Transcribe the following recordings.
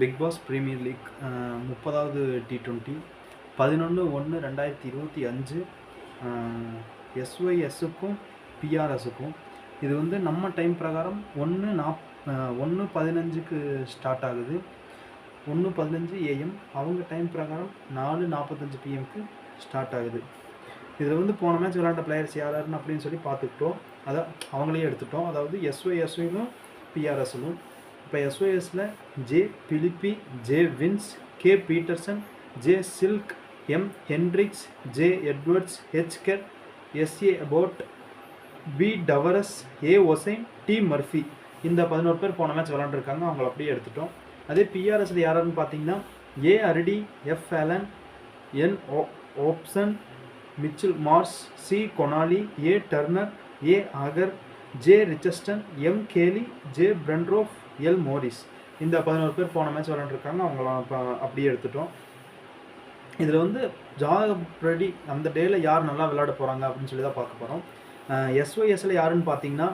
Big pass premier league முப்பதாவது T twenty பதினொன்று ஒன்று ரெண்டாயிரத்தி இருபத்தி அஞ்சு uh, எஸ்ஒய்எஸ்ஸுக்கும் பிஆர்எஸுக்கும் இது வந்து நம்ம டைம் பிரகாரம் ஒன்று நாப் uh, ஒன்று பதினஞ்சுக்கு ஸ்டார்ட் ஆகுது. ஒன்று பதினஞ்சு ஏஎம் அவங்க டைம் பிரகாரம் நாலு நாற்பத்தஞ்சு பிஎம்க்கு ஸ்டார்ட் ஆகுது. இதில் வந்து போன மேட்ச் விளையாண்ட பிளேயர்ஸ் யார் யாருன்னு அப்படின்னு சொல்லி பார்த்துக்கிட்டோம். அதை அவங்களே எடுத்துட்டோம் அதாவது எஸ்ஒய்எஸ்ஒயும் பிஆர்எஸ்லும் இப்போ எஸ்ஓஎஸில் J Philippe J Vince K Peterson J Silk M Henriques J Edwards H Kerr S A Abbott B Dwarshuis A Hussain T Murphy இந்த பதினோரு பேர் போன மேட்ச் விளாண்டுருக்காங்க அவங்கள அப்படியே எடுத்துட்டோம். அதே பிஆர்எஸில் யாருன்னு பார்த்தீங்கன்னா A Hardie F Allen N O Hobson Mitchell Marsh C Connolly A Turner A Agar J Richardson M Kelly J Behrendorff L Morris இந்த பதினோரு பேர் போன மேட்ச் விளாண்டுருக்காங்க அவங்கள இப்போ அப்படியே எடுத்துட்டோம். இதில் வந்து ஜாதகப்படி அந்த டேயில் யார் நல்லா விளையாட போகிறாங்க அப்படின்னு சொல்லி தான் பார்க்க போகிறோம் எஸ்ஒஎஸ்ல யாருன்னு பார்த்தீங்கன்னா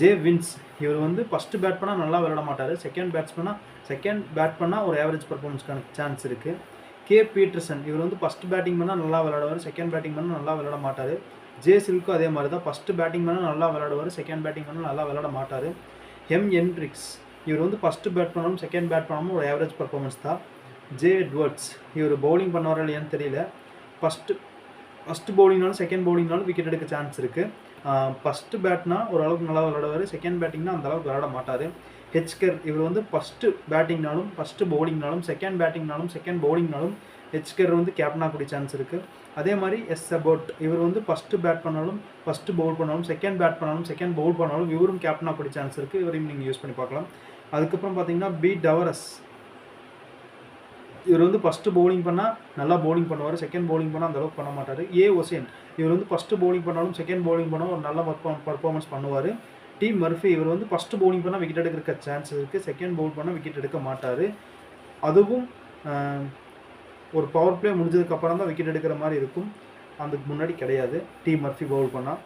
ஜே வின்ஸ் இவர் வந்து ஃபஸ்ட்டு பேட் பண்ணால் நல்லா விளையாட மாட்டார். செகண்ட் பேட்ஸ் பண்ணால் செகண்ட் பேட் பண்ணால் ஒரு ஆவரேஜ் பர்ஃபார்மன்ஸ்க்கான சான்ஸ் இருக்குது கே பீட்டர்சன் இவர் வந்து ஃபஸ்ட்டு பேட்டிங் பண்ணால் நல்லா விளையாடுவார். செகண்ட் பேட்டிங் பண்ணால் நல்லா விளையாட மாட்டார். ஜே சில்க்கும் அதே மாதிரி தான். ஃபஸ்ட்டு பேட்டிங் பண்ணால் நல்லா விளாடுவார் செகண்ட் பேட்டிங் பண்ணால் நல்லா விளாட மாட்டார். எம் என்ட்ரிக்ஸ் இவர் வந்து ஃபஸ்ட்டு பேட் பண்ணாலும் செகண்ட் பேட் பண்ணாலும் ஒரு ஆவரேஜ் பர்ஃபார்மன்ஸ் தான். ஜே எட்வர்ட்ஸ் இவர் பவுலிங் பண்ணுவாரா இல்லையான்னு தெரியல. ஃபஸ்ட்டு ஃபஸ்ட்டு பவுலிங்னாலும் செகண்ட் பவுலிங்னாலும் விக்கெட் எடுக்க சான்ஸ் இருக்குது ஃபஸ்ட்டு பேட்னா ஓரளவுக்கு நல்லா விளாடுவார் செகண்ட் பேட்டிங்னா அந்த அளவுக்கு மாட்டார். ஹெச்கர் இவர் வந்து ஃபஸ்ட்டு பேட்டிங்னாலும் ஃபஸ்ட்டு பவுலிங்னாலும் செகண்ட் பேட்டிங்னாலும் செகண்ட் பவுலிங்னாலும் ஹெச்கர் வந்து கேப்டனாக கூடிய சான்ஸ் இருக்குது அதே மாதிரி எஸ் அபவுட் இவர் வந்து ஃபஸ்ட்டு பேட் பண்ணாலும் ஃபஸ்ட்டு பவுல் பண்ணாலும் செகண்ட் பேட் பண்ணாலும் செகண்ட் பவுல் பண்ணாலும் இவரும் கேப்டனாக கூடிய சான்ஸ் இருக்குது இவரையும் நீங்கள் யூஸ் பண்ணி பார்க்கலாம். அதுக்கப்புறம் பார்த்தீங்கன்னா பி டவரஸ் இவர் வந்து ஃபஸ்ட்டு பவுலிங் பண்ணால் நல்லா பவுலிங் பண்ணுவார். செகண்ட் பவுலிங் பண்ணால் அந்தளவுக்கு பண்ண மாட்டார். ஏ ஒசேன் இவர் வந்து ஃபஸ்ட்டு பவுலிங் பண்ணாலும் செகண்ட் பவுலிங் பண்ணால் ஒரு நல்ல பர்ஃபார்மன்ஸ் பண்ணுவார். டீம் மர்ஃபி இவர் வந்து ஃபஸ்ட்டு பவுலிங் பண்ணால் விக்கெட் எடுக்கிற சான்ஸ் இருக்குது செகண்ட் பவுல் பண்ணால் விக்கெட் எடுக்க மாட்டார். அதுவும் ஒரு பவர் பிளே முடிஞ்சதுக்கப்புறம் தான் விக்கெட் எடுக்கிற மாதிரி இருக்கும். அதுக்கு முன்னாடி கிடையாது. டி மர்ஃபி பவுல் பண்ணால்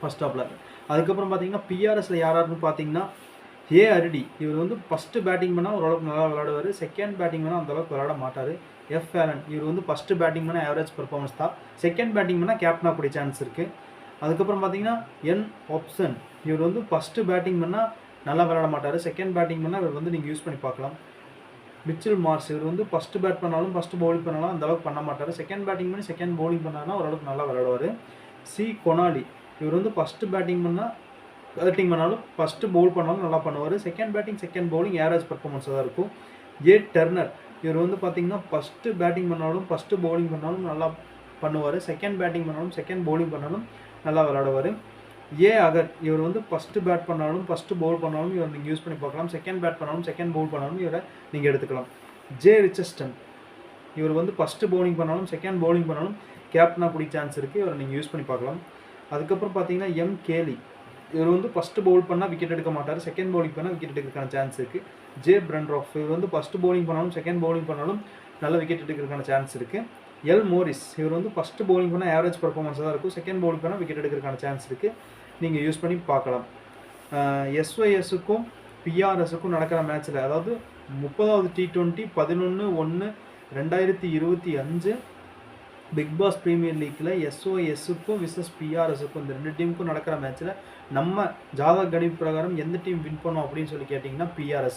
ஃபஸ்ட் ஆஃபில் அதுக்கப்புறம் பார்த்தீங்கன்னா பிஆர்எஸில் யாராருன்னு பார்த்தீங்கன்னா ஏ அரிடி. இவர் வந்து ஃபஸ்ட்டு பேட்டிங் பண்ணால் ஓரளவுக்கு நல்லா விளையாடுவார். செகண்ட் பேட்டிங் பண்ணால் அந்தளவுக்கு விளையாட மாட்டார். எஃப் ஆலன் இவர் வந்து ஃபஸ்ட்டு பேட்டிங் பண்ணால் ஆவரேஜ் பர்ஃபார்மன்ஸ் தான். செகண்ட் பேட்டிங் பண்ணால் கேப்டனாக கூடிய சான்ஸ் இருக்குது அதுக்கப்புறம் பார்த்தீங்கன்னா என் ஆப்ஷன் இவர் வந்து ஃபஸ்ட்டு பேட்டிங் பண்ணால் நல்லா விளையாட மாட்டார். செகண்ட் பேட்டிங் பண்ணால் இவர் வந்து நீங்கள் யூஸ் பண்ணி பார்க்கலாம். மிச்சில் மார்ஸ் இவர் வந்து ஃபஸ்ட்டு பேட் பண்ணாலும் ஃபஸ்ட்டு பவுலிங் பண்ணாலும் அந்த அளவுக்கு பண்ண மாட்டார். செகண்ட் பேட்டிங் பண்ணி செகண்ட் பவுலிங் பண்ணாருன்னா ஓரளவுக்கு நல்லா விளையாடுவார். சி கொனாலி இவர் வந்து ஃபஸ்ட்டு பேட்டிங் பண்ணால் பேட்டிங் பண்ணாலும் ஃபஸ்ட்டு பவுல் பண்ணாலும் நல்லா பண்ணுவார். Second batting second bowling average பர்ஃபார்மன்ஸாக தான் இருக்கும். ஏ டர்னர் இவர் வந்து பார்த்தீங்கன்னா ஃபஸ்ட்டு பேட்டிங் பண்ணாலும் ஃபஸ்ட்டு பவுலிங் பண்ணாலும் நல்லா பண்ணுவார். செகண்ட் பேட்டிங் பண்ணாலும் செகண்ட் பவுலிங் பண்ணாலும் நல்லா விளையாடுவார். A Agar? இவர் வந்து ஃபஸ்ட்டு பேட் பண்ணாலும் ஃபஸ்ட்டு பவுல் பண்ணாலும் இவர் நீங்கள் யூஸ் பண்ணி பார்க்கலாம். செகண்ட் பேட் பண்ணாலும் செகண்ட் பவுல் பண்ணாலும் இவரை நீங்கள் எடுத்துக்கலாம். ஜே ரிச்சஸ்டன் இவர் வந்து ஃபஸ்ட்டு பவுலிங் பண்ணாலும் செகண்ட் பவுலிங் பண்ணாலும் கேப்டனாக பிடிக்க சான்ஸ் இருக்குது இவரை நீங்கள் யூஸ் பண்ணி பார்க்கலாம். அதுக்கப்புறம் பார்த்தீங்கன்னா எம் கேலி இவர் வந்து ஃபஸ்ட்டு பவுல் பண்ணால் விக்கெட் எடுக்க மாட்டார். செகண்ட் பவுலிங் பண்ணால் விக்கெட் எடுக்கிறதுக்கான சான்ஸ் இருக்குது ஜே பிரண்ட்ராஃப் இவர் வந்து ஃபஸ்ட்டு பவுலிங் பண்ணாலும் செகண்ட் பவுலிங் பண்ணாலும் நல்ல விக்கெட் எடுக்கிறதுக்கான சான்ஸ் இருக்குது எல் மோரிஸ். இவர் வந்து ஃபஸ்ட்டு பவுலிங் பண்ணால் ஆவரேஜ் பர்ஃபார்மன்ஸாக தான் இருக்கும். செகண்ட் பவுலிங் பண்ணால் விக்கெட் எடுக்கிறதுக்கான சான்ஸ் இருக்குது நீங்கள் யூஸ் பண்ணி பார்க்கலாம். எஸ்ஒஎஸுக்கும் பிஆர்எஸுக்கும் நடக்கிற மேட்ச்சில் அதாவது முப்பதாவது டி ட்வெண்ட்டி பதினொன்று ஒன்று ரெண்டாயிரத்தி இருபத்தி அஞ்சு பிக் பாஸ் ப்ரீமியர் லீக்கில் எஸ்ஓஎஸுக்கும் விசஸ் பிஆர்எஸுக்கும் இந்த ரெண்டு டீமுக்கும் நடக்கிற மேட்ச்சில் நம்ம ஜாதக கணிப்பு பிரகாரம் எந்த டீம் வின் பண்ணோம் அப்படின்னு சொல்லி கேட்டிங்கன்னா பிஆர்எஸ்